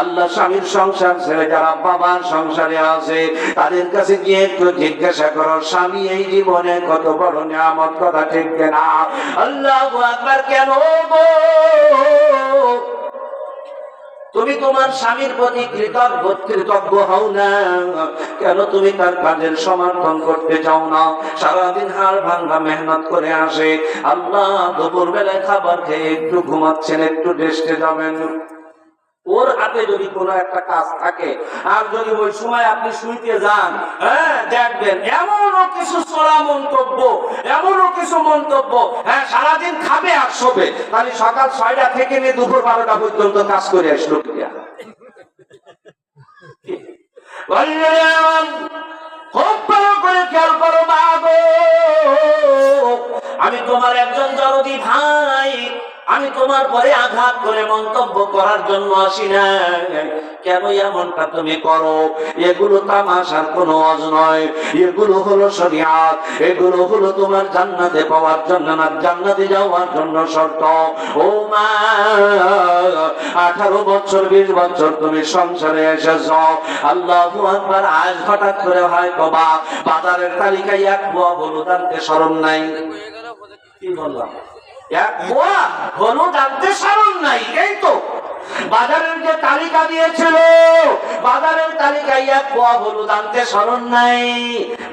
আল্লাহ স্বামীর সংসার ছেড়ে যারা বাবার সংসারে আছে, তাদের কাছে গিয়ে একটু জিজ্ঞাসা করো, স্বামী, এই জীবনে কত বড় নিয়ামত? কথা ঠিক না আল্লাহ কেন তুমি তোমার স্বামীর প্রতি কৃতজ্ঞ কৃতজ্ঞ হও না। কেন তুমি তার কাজের সমর্থন করতে চাও না? সারাদিন হাড় ভাঙ্গা মেহনত করে আসে। আল্লাহ দুপুর বেলায় খাবার খেয়ে একটু ঘুমাচ্ছেন, একটু রেস্টে যাবেন। ওর হাতে যদি কোনো একটা কাজ থাকে, আর যদি ওই সময় আপনি শুইতে যান হ্যাঁ দেখবেন এমনও কিছু চড়া মন্তব্য, এমনও কিছু মন্তব্য হ্যাঁ সারাদিন খাবে আর শোবে। তাহলে সকাল ছয়টা থেকে নিয়ে দুপুর বারোটা পর্যন্ত কাজ করে আসলো খুব ভালো করে খেয়াল আমি তোমার একজন জরদি ভাই। আমি তোমার পরে আঘাত করে মন্তব্য করার জন্য আসি না কেন এমনটা তুমি করো? এগুলো তামাশার কোনো অজ নয়। এগুলো হলো শরিয়াত। এগুলো হলো তোমার জান্নাতে পাওয়ার জন্য না, জান্নাতে যাওয়ার জন্য শর্ত। ও মা, আঠারো বছর, বিশ বছর তুমি সংসারে এসেছ। আল্লাহ আকবার, আজ হঠাৎ করে হয় কবা, বাজারের তালিকায় এক বুয়া হলুদ আনতে স্মরণ নাই। কি বললাম? এক হলুদ আনতে স্মরণ নাই এই তো। বাজারের যে তালিকা দিয়েছিল বাজারের তালিকায় এক পোয়া হলুদ আনতে স্মরণ নাই।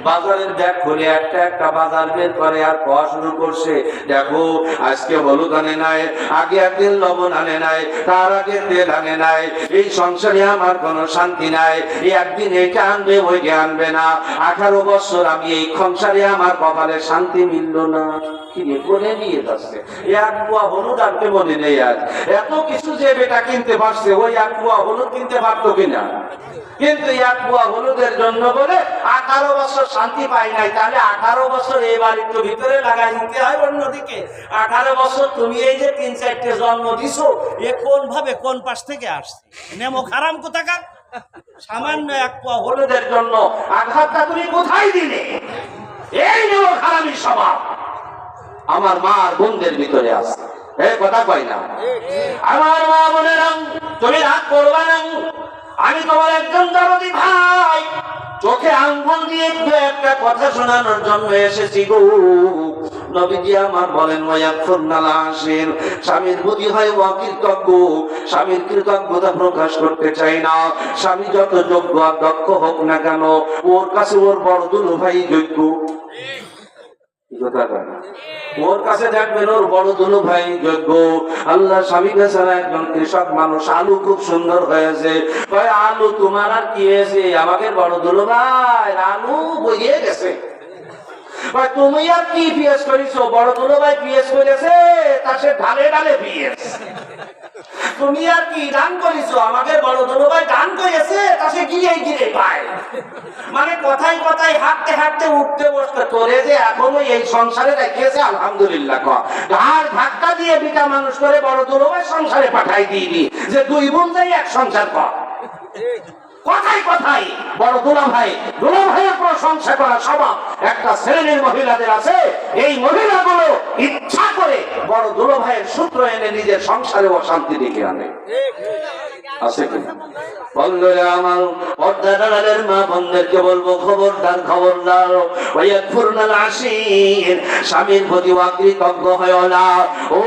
বাজারের ব্যাগ খুলে একটা একটা বাজার বের করে আর খাওয়া শুরু করছে। দেখো, আজকে হলুদ আনে নাই, আগে একদিন লবণ আনে নাই, তার আগে তেল আনে নাই। এই সংসারে আমার কোনো শান্তি নাই একদিন এটা আনবে, ওইটা আনবে না। আঠারো বছর আমি এই সংসারে আমার কপালে শান্তি মিলল না। কি বলে নিয়ে যাচ্ছে। এক পোয়া হলুদ আনতে মনে নেই আজ। এত কিছু যে বেটা কিনতে পারছে, ওই এক পোয়া হলুদ কিনতে পারতো কিনা? কিন্তু এক পোয়া হলুদের জন্য বলে আঠারো বছর শান্তি পাই নাই, তাহলে আঠারো বছর এই বাড়ির ভিতরে লাগাই নিতে হয় অন্যদিকে। আঠারো বছর তুমি এই যে তিন চারটে জন্ম দিছো, এ কোন ভাবে কোন পাশ থেকে আসছে? নেমো খারাম কোথাকার? সামান্য এক পোয়া হলুদের জন্য আঘাতটা তুমি কোথায় দিলে? এই নেব খারাপই স্বভাব। আমার মা আর বোনদের ভিতরে আছে। এই কথা কই না। আমার তুমি রাগ করবা না আমি তোমার একজন দরদি ভাই। চোখে আঙ্গুল দিয়ে দু একটা কথা শোনানোর জন্য এসেছি গো। নবীজি আমার বলেন আসেন স্বামীর বুদ্ধি হয় অকৃতজ্ঞ। স্বামীর কৃতজ্ঞতা প্রকাশ করতে চাই না। স্বামী যত যোগ্য আর দক্ষ হোক না কেন, ওর কাছে ওর বড় দুলু ভাই যোগ্য। কি কথা কয়? না? ওর কাছে দেখবেন ওর বড় দুলু ভাই যোগ্য। আল্লাহ স্বামী বেচারা একজন কৃষক মানুষ আলু খুব সুন্দর হয়েছে। কয়, আলু তোমার আর কি হয়েছে? আমাকে বড় দুলু ভাই, আলু বইয়ে গেছে। তুমি আর কি পিএস করিছো? বড় দুলো ভাই পিএস করেছে, তা সে ঢালে ঢালে পিএস তুমি আর কি দান করিছো? আমাকে বড় দুলো ভাই দান করেছে তা গিয়ে গিয়ে পায়। মানে কথাই কথাই হাঁটতে হাঁটতে উঠতে বসতে, তোরে যে এখনও এই সংসারে রেখেছে, আলহামদুলিল্লাহ আর ধাক্কা দিয়ে বিটা মানুষ করে বড় দুলভাই সংসারে পাঠাই দিইনি। যে দুই বোন যাই এক সংসার কর। কথাই কথাই। বড় দুলা ভাই, দুলা ভাইয়ের প্রশংসা করা স্বভাব একটা শ্রেণির মহিলাদের আছে। এই মহিলাগুলো ইচ্ছা করে বড় দুলা ভাইয়ের সূত্র এনে নিজের সংসারে অশান্তি ডেকে আনে। খবরদার খবরদার। স্বামীর হয় না। ও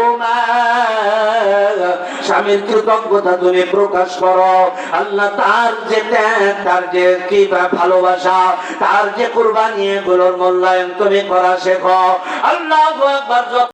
স্বামীর কৃতজ্ঞতা তুমি প্রকাশ করো। আল্লাহ তার যে ত্যাগ, তার যে কি ভালোবাসা, তার যে কুরবানি, এগুলোর মূল্যায়ন তুমি করা শেখো। আল্লাহ